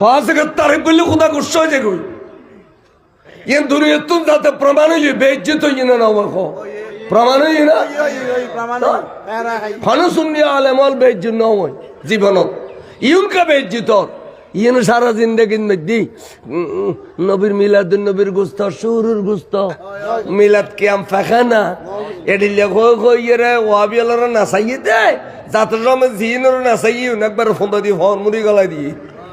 ফাসেকের তারিফ করলে হয়ে যায় ইয়ে দুনিয়ার তুম যাতে প্রমাণ হইলে বেজ্জিত হইয়ে না আমাকে প্রমাণ হইয়ে না? ফানু শুনিয়া আলেমল বেজ্জিত নয় জীবনত। ইউনকা বেজ্জিত সারা মধ্যে নবীর মিলাদ নবীর মিলাদ কিয়াম ফাখানা এডিলে কই কই ইয়ে ওয়াবিয়ালরা দেয়। যাতে সময় জিনর নাচাইয়ে একবার ফোন দিয়ে ফোন গলায় দিয়ে।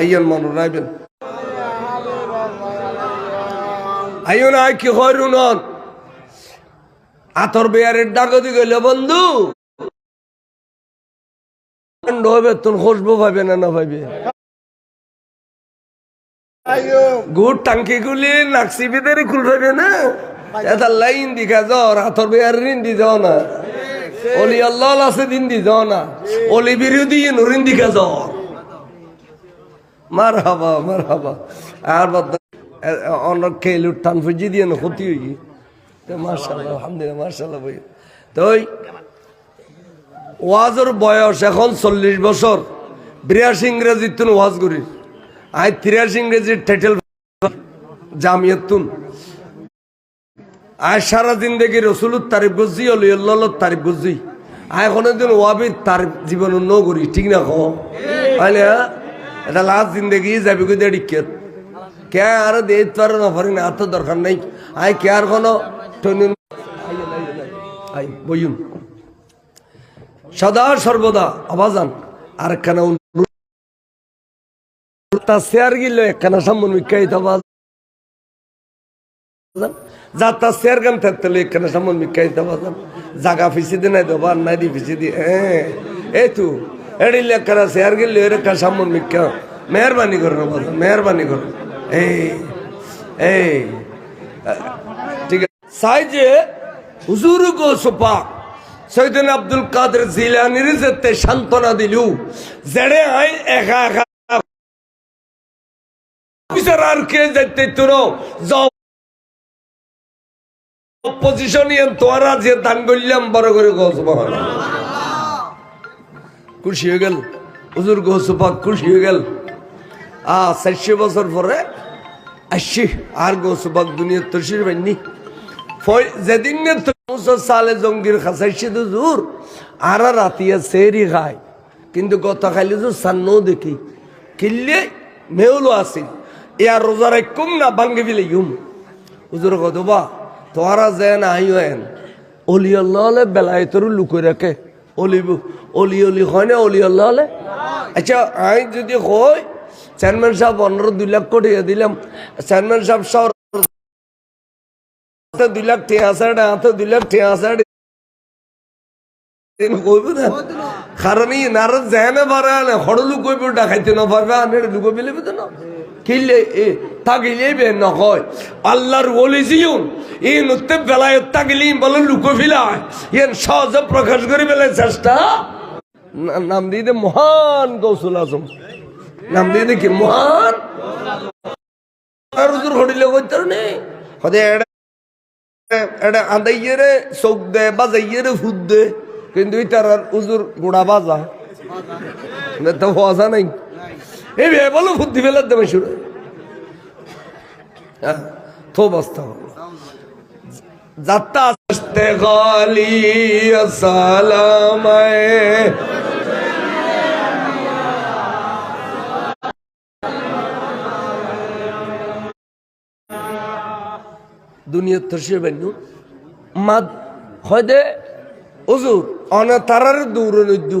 এই মনে রাখবেন আইও না কি রুনন আতর বেয়ারের ডাকতি গেলে বন্ধু হবে তোর খুশবু পাবে না না পাবে গুড় টাঙ্কি গুলি, নাকসি ভিতরে খুল পাবে না। এটা লাইন দিখা যাও রাতর বেয়ার ঋণ দি যাও না। অলি আল্লাহ আছে দিন দি যাও না। অলি বিরোধী নুরিন দিখা যাও মার হাবা আর অনেক খেল টান ফুজি দিয়ে না ক্ষতি হয়ে গিয়ে মার্শাল্লাহ আলহামদুলিল্লাহ মার্শাল্লাহ তো ওয়াজের বয়স এখন চল্লিশ বছর। বিরাশি ইংরেজির তুন ওয়াজ করি। আই তিরাশি ইংরেজির টাইটেল জামিয়াতুন। আয় সারা জিন্দগি রসুলুর তারিফ গুজি অলি আল্লাহ তারিফ গুজি আয় কোনো দিন ওয়াবি তার জীবন ন করি, ঠিক না কো তাহলে এটা লাস্ট জিন্দগি, যাবি কই দেড়ি কে আর দিতে পারে না না তো দরকার নাই। আয় কে আর কোনো টনিন আই বইন সদা সর্বদা আবাজান আর একখানা তা শেয়ার গিল একখানা সামন মিকাই আবাজ যা তা শেয়ার গান থাকতে একখানা সামন মিকাই আবাজান জাগা ফিসি দি নাই দেবা নাই দি ফিসি দি। হ্যাঁ এই তু। এড়িল একখানা শেয়ার গিল এর একটা সামন মিকা মেহরবানি করো আবাজান মেহরবানি করো এই এই ঠিক আছে সাইজে হুজুর গো সোপা সৈদিন আব্দুল কাদের জিলানির যেতে সান্ত্বনা দিলু জেড়ে আই একা একা বিচার আর কে যাইতে তোর পজিশন তোরা যে দান করলাম বড় করে গছ খুশি হয়ে গেল। হুজুর গোসুপাক খুশি হয়ে গেল। আ, চারশো বছর পরে আসছি। আর গোসুপাক দুনিয়ার তসির বাইনি যেদিন সালে জঙ্গির খাসাইছে তো জোর আর রাতিয়া সেরি খায়। কিন্তু গত খাইলে তো সান্নও দেখি। কিনলে মেউলো আসিল ইয়ার রোজার কম না, ভাঙ্গে বিলে ইউম হুজুর কত বা তোরা যে না আইও এন। অলি আল্লাহ বেলায় তোর লুকই রাখে। অলিব অলি অলি হয় না, অলি আল্লাহ আচ্ছা আই যদি হয় চেয়ারম্যান সাহেব দুই লাখ কোটি দিলাম। চেয়ারম্যান সাহেব দুই লাখ টিয়া আছে হাতে দুই লাখ কইব না। কারণ ই নার জেনে পারে না হড়লু কইব ডাকাইতে না পারবে, আনে লুকো বিলে তো না। কিলে, এ তাগিলে বে নকয় আল্লাহর ওলি জিউন ই নুতে বেলায় তাগিলি বলে লুকো ফিলায় ইয়েন সহজে প্রকাশ করি বেলে চেষ্টা। নাম দিয়ে মহান কৌশল আজম। নাম দিয়ে দে কি, মহান? আর হুজুর হড়িলে কইতার নেই এড়ে এটা আদাইয়েরে চোখ দে বাজাইয়েরে ফুদ দে। কিন্তু আর উজুর গোড়া বাজা। তো বাজা নাই। এই বে বলো, বুদ্ধি ফেলার দেবে শুরু তো বস্তা যাত্রা আসতে গলি সালামায় দুনিয়ার তসির বান্যু মাদ হয় দে, হুজুর অনে তারার দৌড়নদ্দু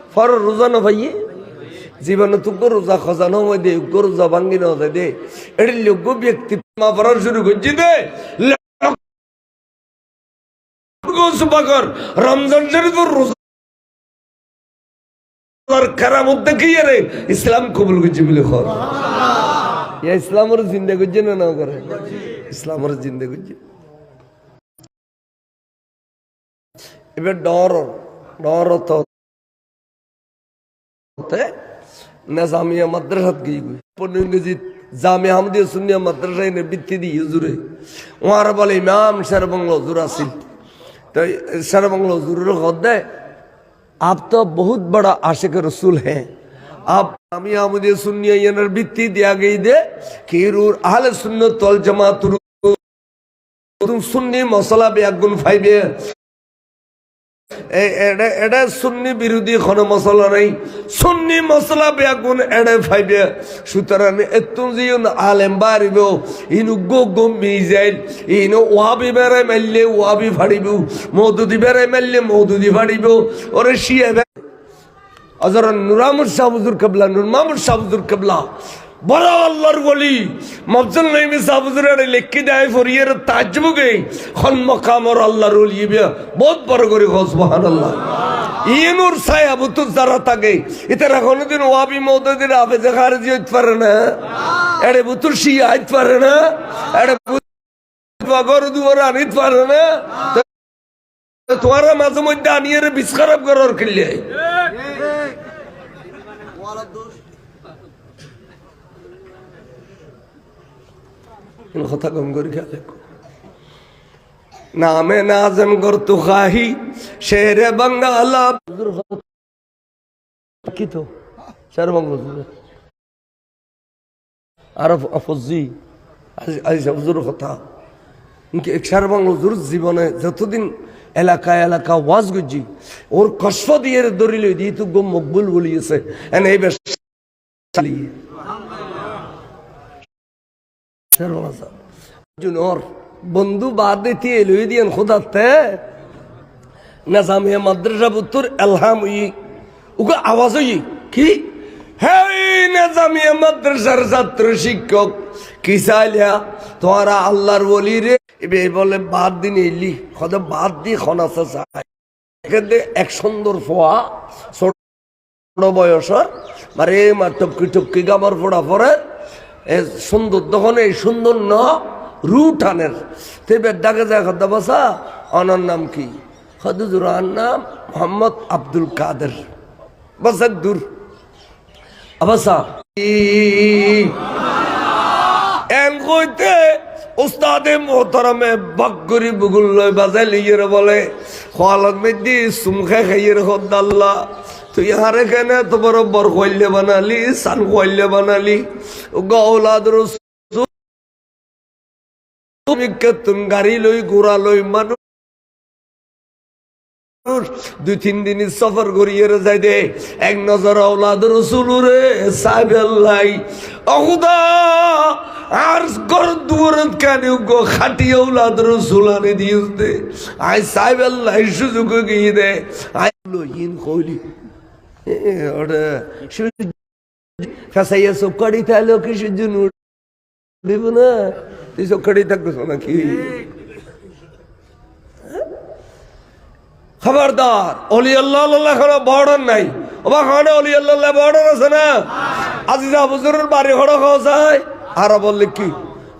ফর রোজা না ভাইয়ে? জীবনে তুক রোজা খজানো হয় দে রোজা ভাঙ্গি না হয় দে। এটি যোগ্য ব্যক্তি মা পড়ার শুরু করছি দে। কবুল এবার ডর ডর তো পথে নেজামিয়া মাদ্রাসাত গিয়ে গই ইংরেজি জামে হামদিয়া সুনিয়া মাদ্রাসায় এনে বৃত্তি দিই হুজুরে ওয়ার বলে ইমাম শের বাংলা হুজুর আসিল তো শের বাংলা হুজুরের খত দেয় আপ তো বহুত বড় আশেক রসুল হ্যাঁ আপ আমি আমাদের সুনিয়া ইয়ানের বৃত্তি দিয়া গেই দে কিরুর আহলে সুন্ন তল জামাতুর সুন্নি মশলা বেগুন ফাইবে এ- এডে- এডে সুন্নি বিরোধী কোনো মশলা নাই। সুন্নি মশলা বেগুন এডে ফাইবে সুতরাং এতুন জিউন আলেম বাড়িব ইনু গো গো মিজাইল ইনু ওয়াবি বেড়ে মারলে ওয়াবি ফাড়িব, মৌদুদি বেড়ে মারলে মৌদুদি ফাড়িব। ওরে শিয়ে হজর নুরামুর শাহবুজুর কেবলা নুর মামুর শাহবুজুর কেবলা বড় আল্লাহর বলি। মফজল নাইমি শাহবুজুর আরে লেখি দেয়, ফরিয়ের তাজবুগে খন মকামর আল্লাহর ওলিয়ে বহুত বড় করে হস মহান আল্লাহ ইনুর ছায়া বুতুর যারা থাকে এটারা কোনোদিন ওয়াবি মৌদিন আবেজে খারেজি হইতে পারে না। এড়ে বুতুর শিয়া হইতে পারে না। এড়ে গরু দুয়ার আনিতে পারে না। তোমার মাঝে মধ্যে আনিয়ে বিষ খারাপ করার খেললে কথা কম নামে নাজম খাহি, শেরে কথা। জীবনে যতদিন এলাকা এলাকা ওয়াজ গুজি ওর কষ্ট দিয়ে দরিল দিয়ে তো গো মকবুল বলিয়েছে। এনে এই বেশ চালিয়ে বন্ধু বাদ দিতে এলুই দিয়েন খোদাতে। নাজামিয়া মাদ্রাসা বুত্তর এলহাম উই। উকে আওয়াজ হই। কি? হেই নাজামিয়া মাদ্রাসার ছাত্র শিক্ষক, কি চাইলিয়া তোমারা আল্লাহর বলি রে। এবে বলে, বাদ দিন এলি খদ, বাদ দি খনাসা চাই এখানে এক সুন্দর ফোয়া, ছোট বয়সর। মারে মা টপকি টপকি গামার ফোড়া পরে সুন্দর তখন এই সুন্দর ন রু টানের তেবে ডাকে যায়, খদ্দা অনার নাম কি? খদুজুর নাম মোহাম্মদ আব্দুল কাদের। বসার দূর। অবসা এন কইতে উস্তাদে মোহতারামে বাগরি বুগুল লয় বাজাই লিয়ে বলে। খোয়ালত মেদি সুমখে খাইয়ে খদ্দাল্লা তুই হারে কেনে তো বড় বর খোয়াইলে বানালি, সান খোয়াইলে বানালি। গৌলাদ তুম গাড়ি লই, ঘোড়া লই, মানুষ। দুই তিন দিন সফর করিয়ে যাই দে। এক নজর সাইবেল্লাই অহুদা, আর গর দুয়ারত কানে গো খাটি আওলাদ রসুল আনে দিয়েস দে? আই সাইবেল্লাই সুযোগ গিয়ে দে। আই লো কইলি ওটা ফেসাইয়া সবকাড়ি তাহলে কি সুজন দিব না। তুই সবকাড়ি থাকব নাকি? খবরদার অলি আল্লাহ আল্লাহ কোনো বর্ডার নাই। ওবা খানে অলি আল্লাহ বর্ডার আছে না? আজিজা হুজুরের বাড়ি ঘর খাওয়া যায়? আর বললে কি?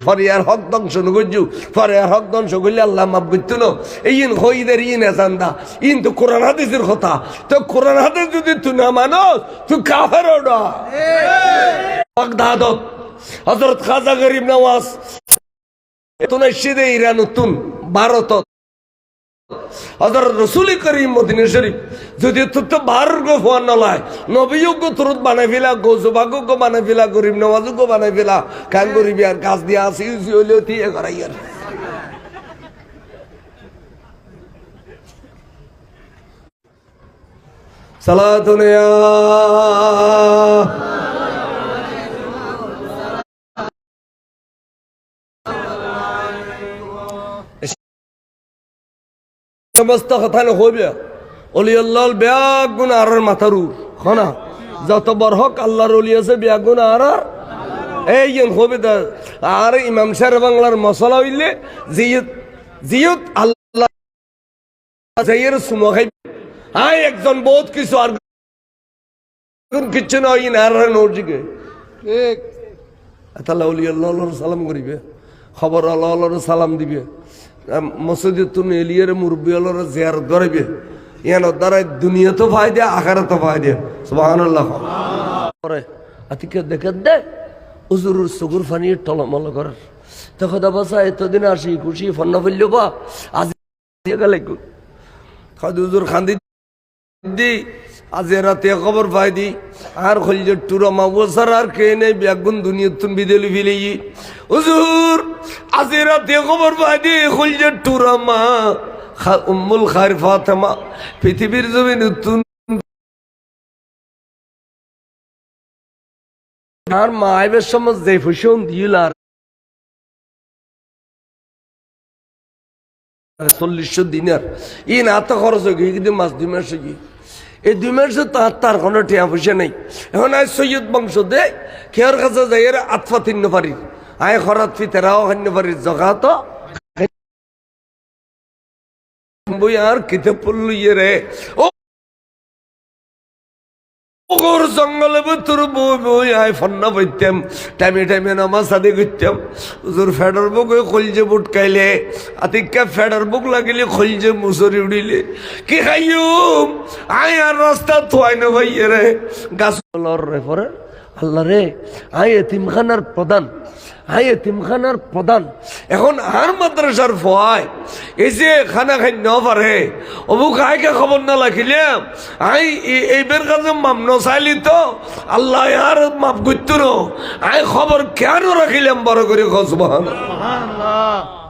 ফরিয়ার হক ধ্বংস নগজু ফরিয়ার হক ধ্বংস করলে আল্লাহ মাপ করতো না এই ইন হইদের ইন এজান্দা, ইন তো কোরআন হাদিসের কথা। তো কোরআন হাদিস যদি তুই না মানস, তুই কাফের বাগদাদত হজরত খাজা গরিব নওয়াজ তুন সিদে ইরান তুন ভারতত হজরত রসুল করিম মদিনা শরীফ, যদি তো বারোর গো ফোয়ান নলায় নবীযোগ্য তুরত বানাই ফেলা গো জোবাগো বানাই দিয়ে করাই আর সালাতুনিয়া সমস্ত কথা নহইবে অলি আল্লাহ বেয়া গুণ আর মাথারু খনা যত বড় হক আল্লাহর অলি আছে বেয়া গুণ আর এই হবে আর ইমাম সাহেব বাংলার মশলা হইলে জিয়ত জিয়ত আল্লাহ যাইয়ের সুমো খাই আই একজন বহুত কিছু আর কিচ্ছু নয় না আর নজিকে তাহলে অলি আল্লাহ সালাম করিবে। খবর আল্লাহ সালাম দিবে। মসজিদে তুমি এলিয়ার মুরব্বী আল্লাহর জিয়ারত করাইবে ইয়ান দ্বারা দুনিয়া তো ফাই দিয়ে আখারে তো ফাই দিয়ে। সুবাহান আল্লাহ করে আতিকে দেখে দে উজুরুর চকুর ফানি টলমল করার তখন বাসা, এতদিন আসি, খুশি ফন্না ফেলল বা, আজ গেলে খাদি উজুর খান্দি দি। আজ রাতে খবর পাই দি, আর খলজ টুরা মাবসার আর কে নেই ব্যাগুন দুনিয়া তুন বিদেলি ফিলে হুজুর, আজ রাতে খবর পাই দি খলজ টুরা মা, খা- উম্মুল খার ফাতেমা, পৃথিবীর জমিন তুন আর মায়ের সময় যে ফুসন দিল আর চল্লিশশো দিনের। ই না তো খরচ হয়ে গিয়ে কিন্তু মাস দুই মাস হয়ে গিয়ে এই দুই মাসে তার তার কোনো টিয়া পয়সা নেই। এখন আয় সৈয়দ বংশ দে খেয়ার কাছে যাই এর আতফা তিন্ন পারি আয় খরাত ফি তেরাও খান্য পারি জগা তো বই আর কিতাব পড়ল ইয়ে রে। ও ওগর জঙ্গলে ভিতর বই বই, আয় ফন্না বইতাম। টাইমে টাইমে নামাজ আদি করতাম। হুজুর ফেডার বুক হয়ে খলজে বুট খাইলে আতিকা ফেডার বুক লাগিলে খলজে মুসরি উড়িলে। কি খাইম আয় আর রাস্তা থুয়াই না ভাই রে গাছ রে পরে। আল্লাহ রে আয় এতিমখানার প্রধান আয় এতিমখানার প্রধান। এখন আর মাদ্রাসার ফয় এই যে খানা খাই ন পারে অবুক আইকে খবর না রাখিলাম আই এইবার কাছে মাপ নচাইলি তো আল্লাহ আর মাপ করতো ন। আই খবর কেন রাখিলাম বড় করে খসবান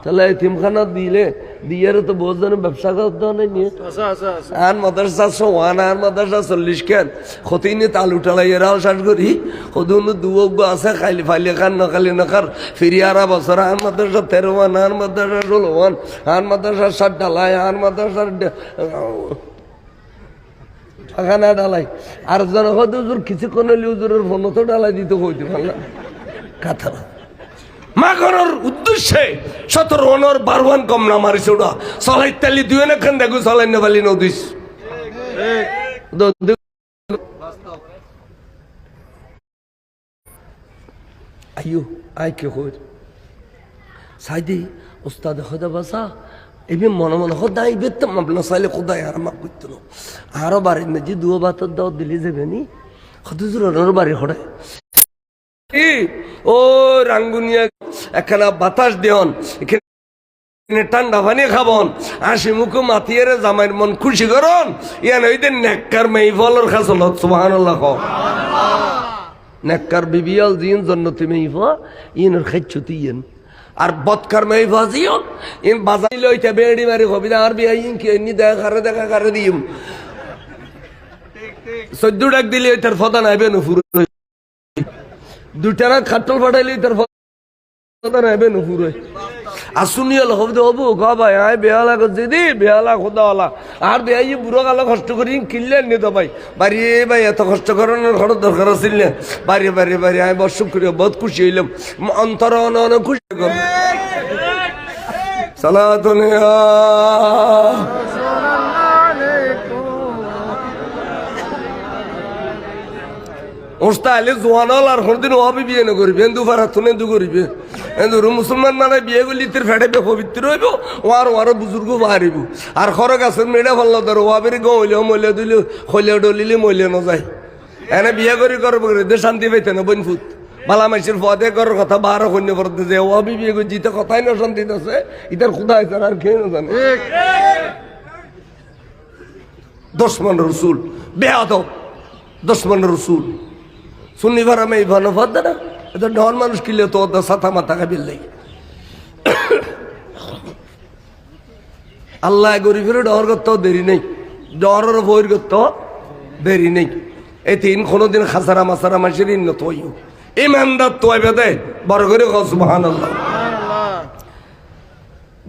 তাহলে এতিমখানা দিলে দিয়ে তো বহুত জনের ব্যবসা করতে হয় নিয়ে। আর মাদ্রাসা সোয়ান আর মাদ্রাসা চল্লিশ কেন? খতিনে তালু টালাই এরাও শ্বাস করি। সদুন দুয়োগ্য আছে খাইলি ফাইলি খান নখালি নখার। ফিরি আরা বছর আর মাদ্রাসা তেরো ওয়ান আর মাদ্রাসা ষোলো ওয়ান আর মাদ্রাসা ষাট ডালাই আর মাদ্রাসার খানা ডালাই আর জন হয়তো কিছুক্ষণ হলে উজুরের ফোন তো ডালাই দিতে হইতে পারলাম। কথা মাগরের উদ্দেশ্যে সতেরো অনর বারোয়ান কম না মারিছে ওটা চলাই তালি দুই খান দেখো চলাই না পালি নদিস। আইয়ো, আই কে হই সাইদি উস্তাদ খোদা বাসা এবে মনে মনে খোদা ইবে তো মাবলা সাইলে খোদা আর মা কইতো না আরও বাড়ি মেজি দুও বাতর দাও দিলি যাবে নি অনর বাড়ি হড়ে কি? ও রাঙ্গুনিয়া একখানা বাতাস দেহন এখানে ঠান্ডা পানি খাবন। হাসি মুখো মাতিয়ে জামাইয়ের মন খুশি করন। ইয়ান নেককার ফলর সুবাহান নেককার বিবিয়াল জিন জন্নতি ফা ইনের খাইছো তুইয়েন আর বৎকার ইন বাজাইলে ওইটা বেড়ি মারি না আর বিয়া ইন কি এমনি দেখা কারে দেখা কারে দিম। চোদ্দ ডাক দিলে ওইটার ফদা নাইবে নুফুর দুটারা খাটল ফাটাইলে তার নাইবে নুফুর আসুনিয়াল হবদে হবু কা ভাই, আয় বেহালা করছে দি, বেহালা খোদাওয়ালা। আর বেহাই বুড়ো কালো কষ্ট করি কিনলেন নি তো ভাই। বাড়ি ভাই, এত কষ্ট করানোর ঘর দরকার আছিল না। বাড়ি বাড়ি বাড়ি আমি বর্ষ করি বহুত খুশি হইলাম। অন্তর অনেক খুশি কর সালাতুনিয়া ওস্তা আলে জোয়ানল আর কোনদিন ওয়াবি বিয়ে না করিবে দু ফারা তুনে দু করিবে। ধরু মুসলমান মানে বিয়ে করলি তোর ফেটে বে পবিত্র হইব ও আর ওয়ারও বুজুর্গ বাহারিব। আর খর গাছের মেয়েটা ভালো ধরো ওয়া বেরি গইলেও মইলে দিলেও খইলেও ডলিলে মইলে নযায় এনে বিয়ে করি করব দে শান্তি পাইতে না বনফুত বালা মাইসের পদে করার কথা বারো কন্যা পড়তে যে আমি বিয়ে করছি তো কথাই না শান্তি আছে, ইতার খুদা আছে আর খেয়ে না জানে। দশমান রসুল বেয়াদ দশমান রসুল। শুনিবার আমি এই ভালো ফাদ না। এটা ডন মানুষ কিলে তো ওদের সাথা মাথা খাবিল নাই। আল্লাহ গরিবের ডর করতেও দেরি নেই। ডরের বইর করতেও দেরি নেই। এই তিন কোনোদিন খাসারা মাসারা মাসের ইন্নত হইও। ইমানদার তো বেদে বড় করে সুবাহান আল্লাহ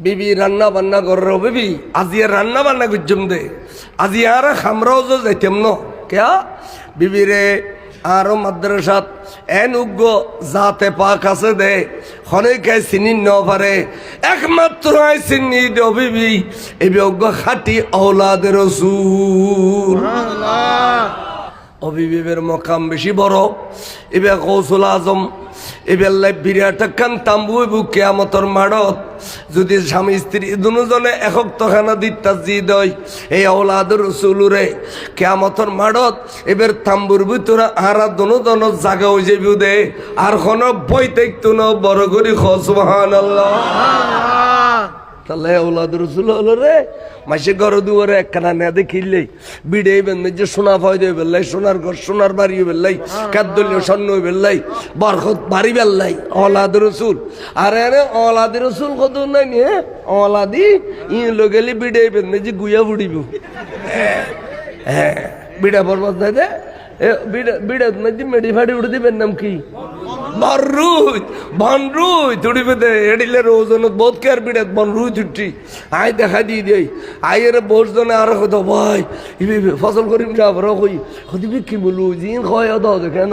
বিবি রান্না বান্না করো বিবি আজি আর রান্না বান্না গুজম দে। আজি আর খামরাও যাইতাম ন। কেয়া? বিবি রে আরও মাদ্রাসাত এন উগ্র যাতে পাক আছে দে। খনেকে চিনি ন পারে। একমাত্র আই চিনি দে বিবি এই অজ্ঞ খাটি অলাদের রসুল। অভিবেবের মকাম বেশি বড়। এবার কৌশল আজম এবার লাই বিরাট একখান তাম্বু কেয়ামতর মাড়ত। যদি স্বামী স্ত্রী দুজনে একক তখানা দিতা জি দই এই অলাদর রসুলুরে কেয়ামতর মাড়ত, এবার তাম্বুর ভিতরে আরা দন জাগা হয়ে যাবি দে। আর কোন বই দেখতো না বড় করি খসবাহান আল্লাহ তাহলে ওলাদ রসুল হলো রে, মাসে ঘর দুয়ারে একখানা না দেখিলেই বিড়ে বেন্দে যে সোনা ফয় দিয়ে বেল্লাই সোনার ঘর, সোনার বাড়ি বেল্লাই কাদ্দলীয় স্বর্ণ বেল্লাই বরখত বাড়ি বেল্লাই অলাদ রসুল, আর এনে অলাদ রসুল কত নাই নি অলাদি ই লগেলি বিড়ে বেন্দে যে গুয়া বুড়িব। হ্যাঁ বিড়া বরবাদ নাই এ বিড়া বিড়া মধ্যে মেডি ফাড়ি উড়ে দিবেন নাম কি এডিলে রোজনত বহুত কেয়ার বিড়াত আই দেখা দিয়ে দেই আই এর বোস জনে আর কত ভাই। ইবি ফসল করিম যাব র কই? খদিবি কি বলু জিন খয় দাও কেন?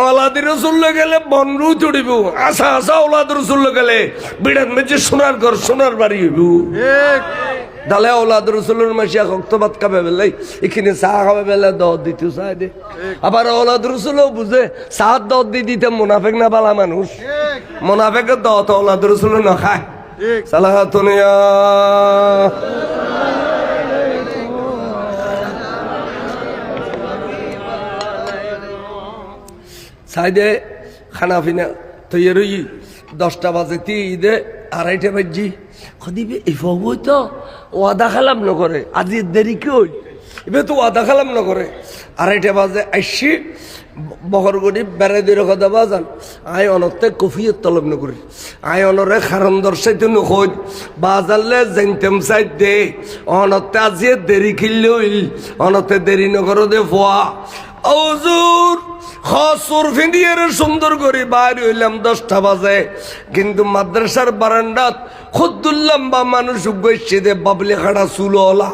ওলাদি রসুল গেলে বনরু চড়িব আসা আসা ওলাদ রসুল গেলে বিড়াত মেজে সোনার ঘর সোনার বাড়ি হইব। দালে ওলাদ রসুলের মাসিয়া রক্তপাত খাবে বেলাই এখানে চা খাবে বেলা দহ দিতে চাই দে আবার ওলাদ রসুলও বুঝে চাহ দহ দি দিতে মোনাফেক না বালা মানুষ। মোনাফেকের দহ তো ওলাদ রসুল না খায়। সালাহ তুনিয়া সাইডে খানা পিনা তৈরি দশটা বাজে তি ঈদে আড়াইটা বাজি। খদিবে, এই বই তো ওয়াদা খালাম ন করে আজি দেরি কই এবার তো ওয়াদা খালাম ন করে আড়াইটা বাজে আইসি বহরগড়ি বেড়াই দিয়ে কথা বাজান। আই অনতে কফিয়ত তলব নকরি। আই অনরে খারম দর্শাইতে নখোঁজ বাজারলে জেনতেম সাইড দে অনতে আজিয়ে দেরি খিল্লি অনতে দেরি নকর দে ফোয়া। অজুর খসুর ফিন্দিয়ারে সুন্দর করে বাইরে হইলাম দশটা বাজে। কিন্তু মাদ্রাসার বারান্দাত খুদ্দুল্লাম্বা মানুষ খাড়া চুলওয়ালা।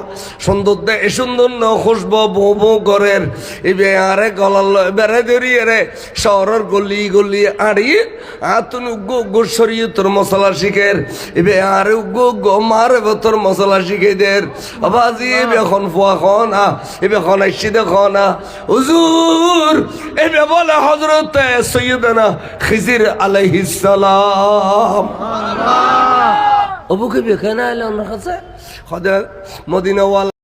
সুন্দর দে এ সুন্দর ন খুশব বউ বউ ঘরের। এবে আরে গলাল বেড়ে ধরিয়ে রে শহরের গলি গলি আড়ি, আতুন উগ্গো উগ্গো সরিয়ে তোর মশলা শিখের। এবে আরে উগ্গো উগ্গো মারে তোর মশলা শিখে দের আবাজি, এবে এখন ফুয়া খনা এবে খন আইসি দে খনা হুজুর এবে বলে হজরত সৈয়দনা খিজির আলাইহিসালাম অবুকে বেখানা এলো অন্য কাছে? হদের মদিনাওয়ালা